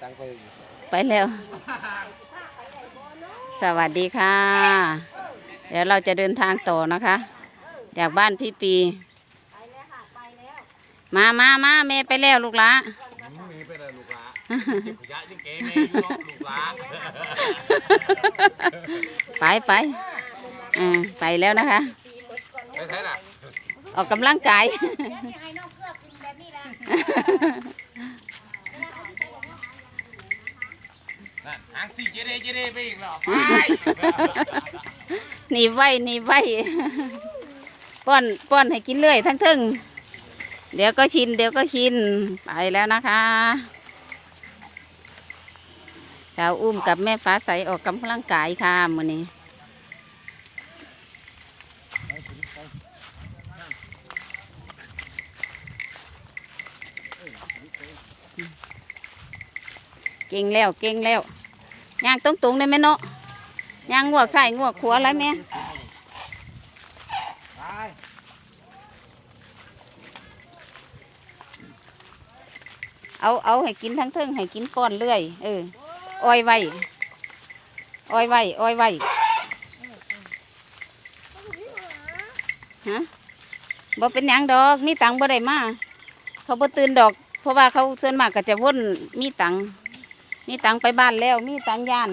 ตังไปไปแล้ว สวัสดีค่ะ เดี๋ยวเราจะเดินทางต่อนะคะ จากบ้านพี่ปี มามามาแม่ไปแล้วลูกหละมีไปเลยลูกหลาเก็บขยะยังเก๋เมย์อยู่เนาะลูกหลาไปไปอ่าไปแล้วนะคะไปใช่น่ะออกกำลังกาย ให้ นั่นหางสี่เจเดเจเดไปอีกแล้วไปหนีไว้หนีไว้ ป้อนป้อนให้กินเรื่อยทั้งทึ่งเดี๋ยวก็ชิน เดี๋ยวก็ชิน ไปแล้วนะคะสาวอุ้มกับแม่ฟ้าใสออกกำลังกายค่ะมื้อนี้ เก่งแล้วเก่งแล้วย่างตรงๆได้ไหมเนาะย่างงวกใส่งวกขัวอะไรแม่เอาเอาให้กินทั้งเทิงให้กินก้อนเรื่อยเอออ้อยไว้อ้อยไว้อ้อยไว้ฮะบ่เป็นยังดอกมีตังบ่ได้มาเขาบ่ตื่นดอก เพราะว่าเขาส่วนมากก็จะว่นมีตัง มีตังไปบ้านแล้ว มีตังย่าน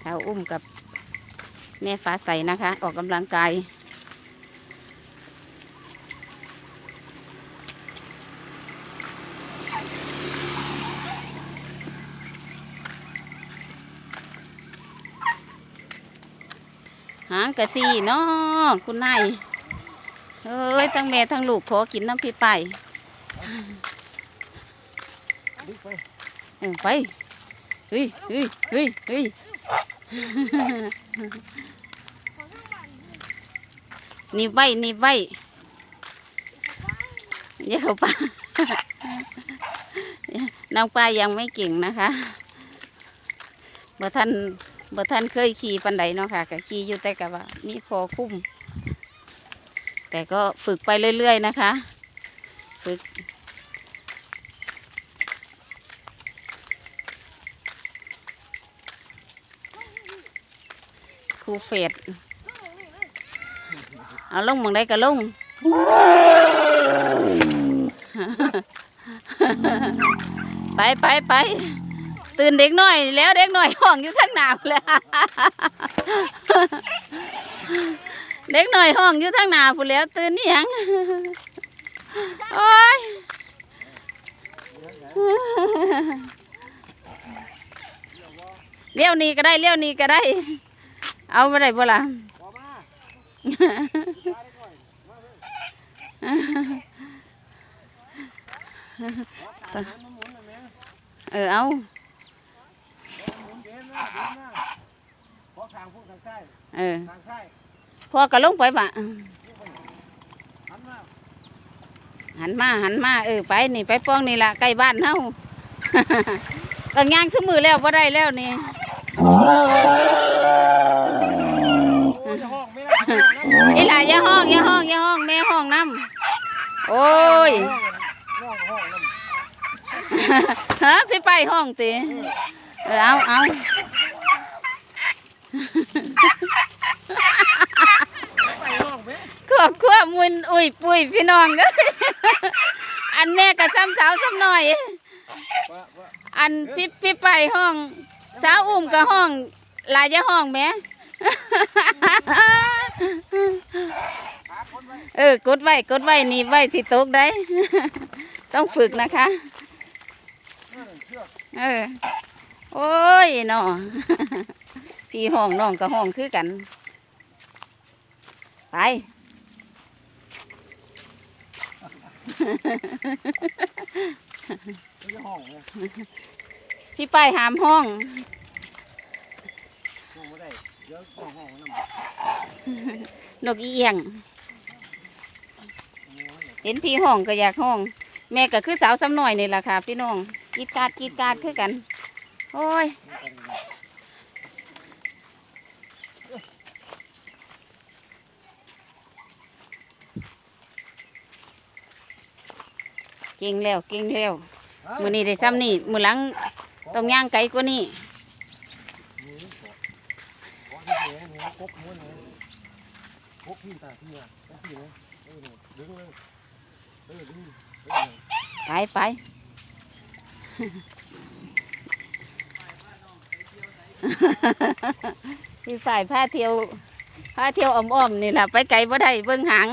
เท้าอุ้มกับแม่ฟ้าใสนะคะ ออกกำลังกายหางกะสีเนาะคุณนาย เอ้ยทั้งแม่ทั้งลูกขอกินน้ำพริกไปไปเฮ้ยเฮ้ยเฮ้ยเฮ้ยนี่ไว้หนี่ไว้อย่าเข้าป่าน้องปลายังไม่เก่งนะคะบ่ท่านบ่ท่านเคยขี่ปันไดเนาะค่ะก็ขี่อยู่แต่กับว่ามีคอคุ้ม แต่ก็ฝึกไปเรื่อยๆนะคะ ฝึก ครูเฟดเอาลงมองได้ก็ลงไปไปไปตื่นเด็กหน่อยแล้วเด็กหน่อยห้องอยู่ทั้งหนาวแล้ว เด็กหน่อยห้องอยู่ทั้งหนาพูนแหล้วตื่นนี่ยัง โอ้ย เลี้ยวนี้ก็ได้เลี้ยวนี้ก็ได้ เอาไปได้บ่ล่ะพอมาเออเอาหมุนเดินนะเดินนะขอทางพวกทางใต้เออ ทางใต้ พอก็ลงไปปะหันมาหันมาหันมาเออไปนี่ไปป้องนี่ละใกล้บ้านเฮาก็ย่างสมือแล้วบ่ได้แล้วนี่อีหลาอย่าห้องย่าห้องย่าห้องแม่ห้องน้ำโอ้ยฮะพี่ไปห้องติเออเอาเอา ไปห้องไหม ค รอบครัวมุนอุ้ยปุ้ยพี่น้องเอ้ยอันแม่กับซ้ำเช้าซ้ำหน่อย อันพี่พี่ไปห้องเช้าอุ้มกับห้องหลายจะห้องแหม่เออกดไว้กดไว้นี่ไว้สิตกได้ ต้องฝึกนะคะ เออ โอ้ยเนาะพี่ห้องน้องกับห้องคือกัน ไป ไม่ห้องนะพี่ป้ายหามห้องห้องไม่ได้เดี๋ยวห้องห้องนั่นนกอีเอียง เห็นพี่ห้องก็อยากห้อง แม่ก็คือสาวซ้ำหน่อยนี่แหละค่ะ พี่น้องกรีดกราดกรีดกราดคือกัน โอ้ยเก่งแล้วเก่งแล้วมือนี้ได้ซ้ำนี่มือหลังต้องย่างไกลกว่านี้นี่ขอขอที่เหนือนี่กบม้วนเลยกบพี่ตาพี่อะแล้วพี่เลยเออดึงเลยเออดึงเออไปไปพี่ฝ่ายพาเที่ยวพาเที่ยวอ้อมๆนี่แหละไปไกลบ่ได้เบิ่งหาง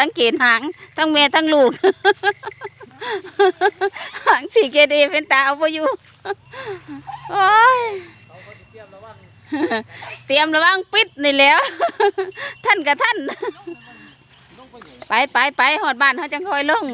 สังเกตหางทั้งแม่ทั้งลูกหาง สีเกเดเป็นตาเอาไปอยู่โอ้ยเตรียมระวังปิดนี่แล้ว ท่านกับท่าน ไปไปไปหอดบ้านเขาจังคอยลง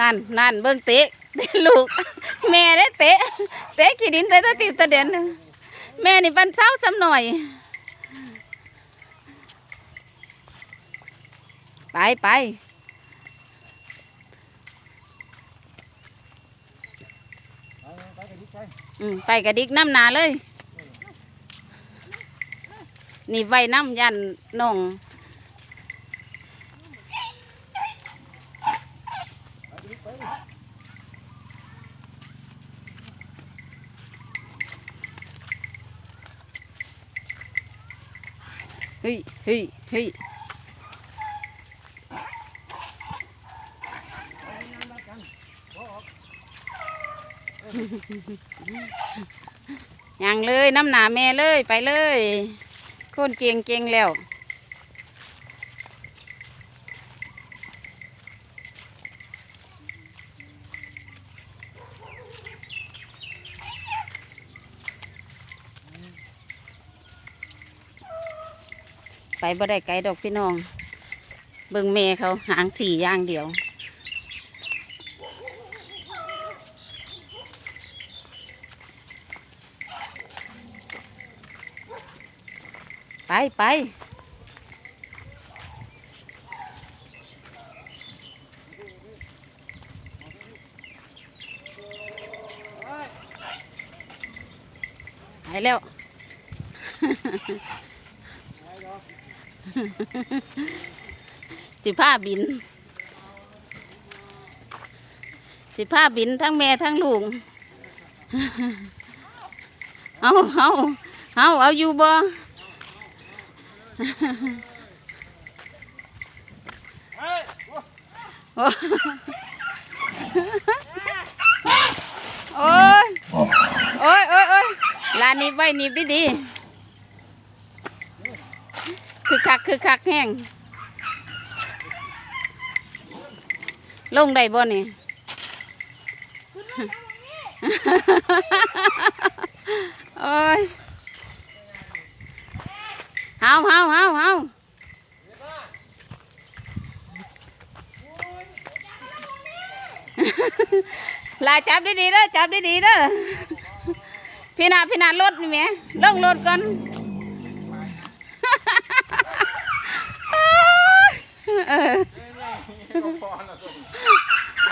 นั่นนั่นเบิ่งเตะลูก แม่ได้เตะ เตะขี้ดินไปตะติวตะเด่นแม่นี่บันเศร้าซ้ำหน่อย ไปไป ไปกันดิไป อืมไปกระดิกน้ำนาเลย นี่ไว้น้ำยันน้องเฮ้ยเฮ้ยเฮ้ย ยังเลยน้ำหนาแม่เลยไปเลยคนเกียงเกียงแล้วไปบ่ได้ไกลดอกพี่น้อง เบิ่งแม่เขาหางสี่ย่างเดียว ไปไปไปแล้วสิผ้าบิน สิผ้าบินทั้งแม่ทั้งลูกเอาเอาเอาเอาอยู่บ่เฮ้ย โอ้โอ้ยโอ้ยโอ้ยโอ้ยลานนี้ไว้หนีบดีๆคือคักคือคักแห้งลงได้บ่นี่โอ้ย เฮาเฮาเฮาเฮาลาจับดีๆเด้อจับดีๆเด้อพี่นาพี่นารถนี่แหม่ลงรถก่อน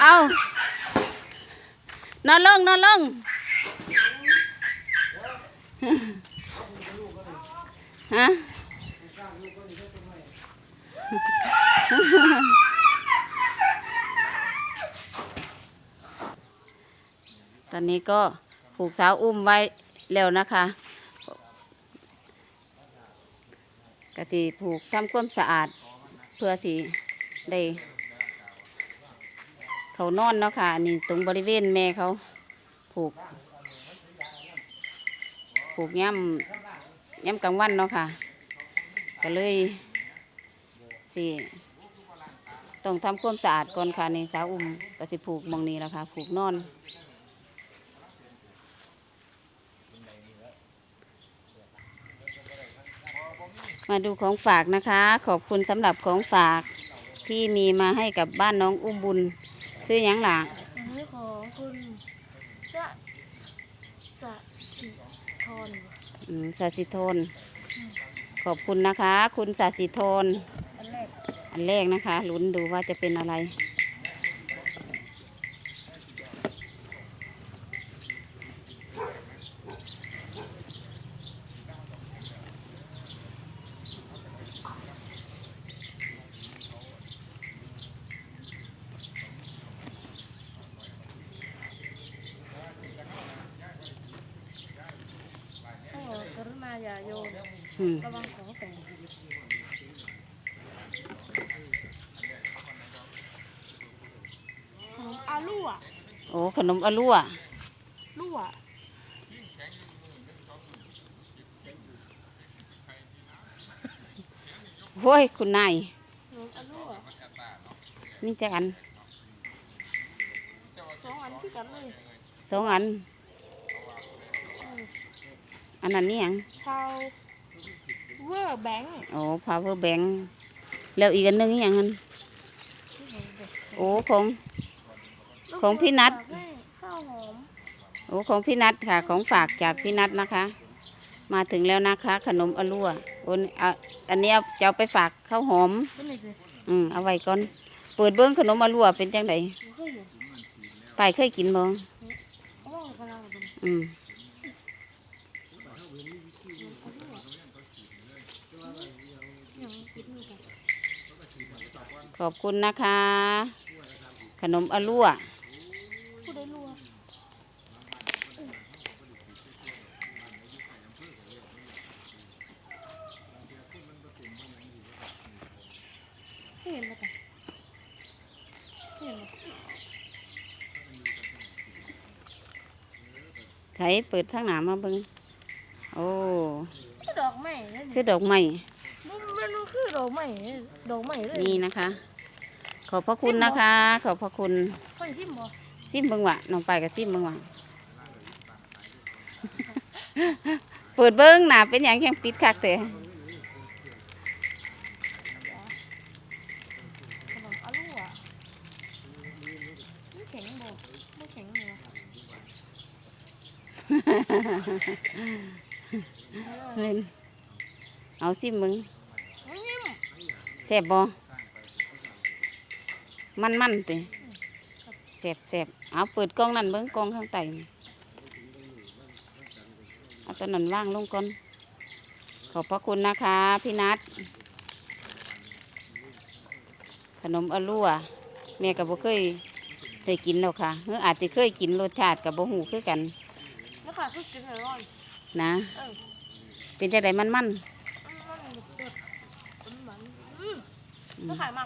เอานอนลงนอนลงฮะ ตอนนี้ก็ผูกสาวอุ้มไว้แล้วนะคะกะสิผูกทำความสะอาด เพื่อสิได้เขานอนเนาะค่ะนี่ตรงบริเวณแม่เขาผูก ผูกย่ำย่ำกลางวันเนาะค่ะ ก็เลย สิต้องทำความสะอาดก่อนค่ะนี่สาวอุ้มก็สิผูกหมองนี้แล้วค่ะผูกนอนมาดูของฝากนะคะ ขอบคุณสำหรับของฝากที่มีมาให้กับบ้านน้องอุ้มบุญ ซื้อหยังหล่ะอันนี้ของคุณสะสะสิทรอืมสาสิโทนขอบคุณนะคะ คุณสาสิโทน อันแรกนะคะลุ้นดูว่าจะเป็นอะไร โอ้กรุณาอย่าโยนระวังของ อ้ขนมอลัวลู่อะโว้ยคุณนายขนมอาลู่อะนี่จักอันสองอันที่กันเลยสองอัน อันนั้นนี่หยังพาวเวอร์แบงค์โอ้ power bank แล้วอีกอันหนึงนี่หยังอันโอ้ของ ของพี่นัท ข้าวหอมโอ้ของพี่นัทค่ะ ของฝากจากพี่นัทนะคะ มาถึงแล้วนะคะ ขนมอลัวโอนเอาอันนี้เอาจะเอาไปฝากข้าวหอมเป็นอะไรเลยอืมเอาไว้ก่อน เปิดเบิ้งขนมอลัวเป็นจังไดไม่เคยเห็นไปเคยกินบ่เอาว่ากันเอากันอืมยังคิดไม่กัน ขอบคุณนะคะ ขนมอลัว ผู้ได้รัวไม่เห็นมาแต่ไม่เห็นมาใช้เปิดทางหนามาเบิ้งโอ้ คือดอกไม้นั่นคือดอกไม้มันมันคือดอกไม้ดอกไม้เลยนี่นะคะ ขอบพระคุณนะคะ ขอบพระคุณค่อยซิมบ่ ซิมเบิ้งวะน้องไปกับซิมเบิ้งวะเปิดเบิ้งหนาเป็นอย่างแข็งปิดคักแต่ขนมอาลูอะเล่นเอาซิมเบิ้งแซ่บบ่มันมันๆติ แซ่บแซ่บเอาเปิดกล้องนั่นเบิ้งกล้องข้างใต้นี่เอาตัวนั้นว่างลงก่อน ขอบพระคุณนะคะ พี่นัทขนมอลัวแม่กับบ่เคยได้กินแล้วค่ะหรืออาจจะเคยกินรสชาติกับบ่หูคือกันแล้วค่ะคือกินอร่อยนะเออเป็นจังไดมันมันมันมันเปิดมันมันอืมแล้วขายมา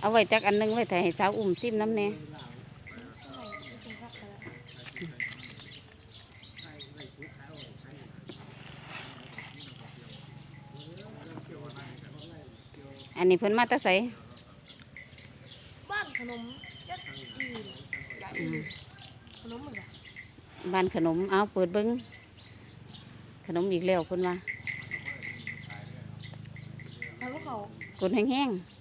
เอาไว้จักอันหนึงไว้แต่ให้สาวอุ่มซิมน้ำแน่ไม่กินข้าวไปแล้วอันนี้เพิ่นมาแตะใสบ้านขนมยัดอีใหญ่ขนมอะไรบ้านขนมเอาเปิดเบิ้งขนมอีกแล้วเพิ่นว่าใครพวกเขากดแห้งๆ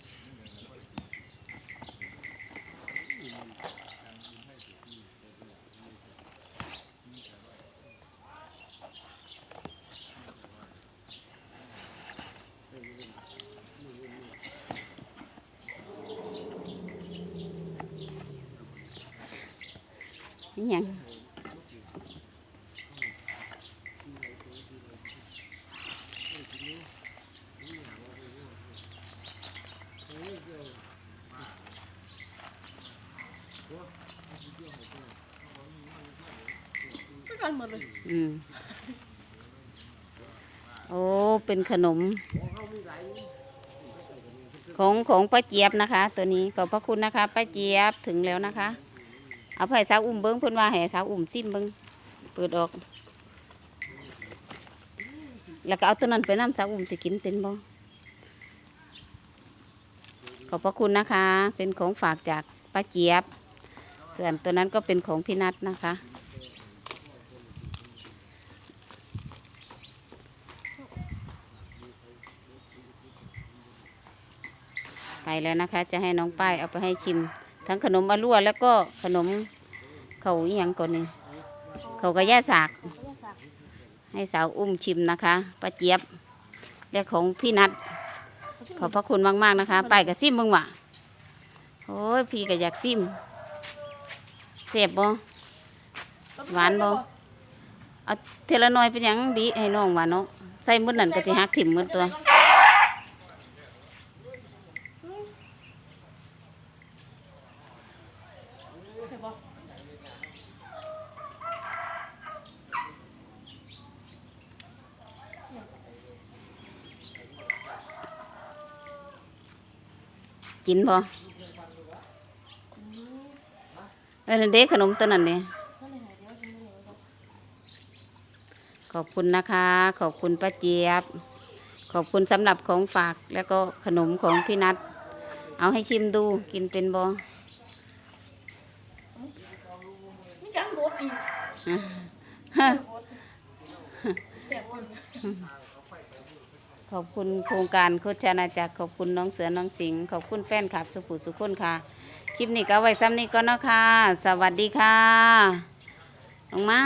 ยังไม่กันหมดเลยอืมโอ้ เป็นขนม ของของป้าเจี๊ยบนะคะ ตัวนี้ขอบพระคุณนะคะป้าเจี๊ยบถึงแล้วนะคะ เอาไปให้สาวอุ่มเบิ้งเพิ่นว่าให้สาวอุ่มซิมเบิ้งเปิดออก แล้วก็เอาตัวนั้นไปน้ำสาวอุ่มสิกินเป็นบ่ขอบพระคุณนะคะ เป็นของฝากจากป้าเจี๊ยบ ส่วนตัวนั้นก็เป็นของพี่นัทนะคะ ไปแล้วนะคะ จะให้น้องป้ายเอาไปให้ชิม ทั้งขนมอลัวแล้วก็ขนมเขาอหย่างก่อนนี่เขากระยาสาก ให้สาวอุ้มชิมนะคะป้าเจี๊ยบและของพี่นัทขอบพระคุณมาก ๆ นะคะ ไปกับซิมมึงวะโอ้ยพี่ก็อยากซิมเสียบบ่หวานบ่เอาเทละน้อยเป็นหยังบีให้น้องว่าเนาะใส่มือนั่นก็จะหักถิ่มมือตัว กินบ่เออนั่นเด็กขนมตัวนั้นเนี่ยท่านไหนหายเดี๋ยวฉันไม่เหลือแล้วขอบคุณนะคะ ขอบคุณป้าเจี๊ยบ ขอบคุณสำหรับของฝากแล้วก็ขนมของพี่นัทเอาให้ชิมดูกินเป็นบ่นี่จังรถอีกแจกวัน ขอบคุณโครงการโคชนาจักรขอบคุณน้องเสือน้องสิงห์ขอบคุณแฟนคลับสุขุสุขคนค่ะ คลิปนี้ก็ไว้ซ้ำนี้ก็นาะค่ะ สวัสดีค่ะ ลงมา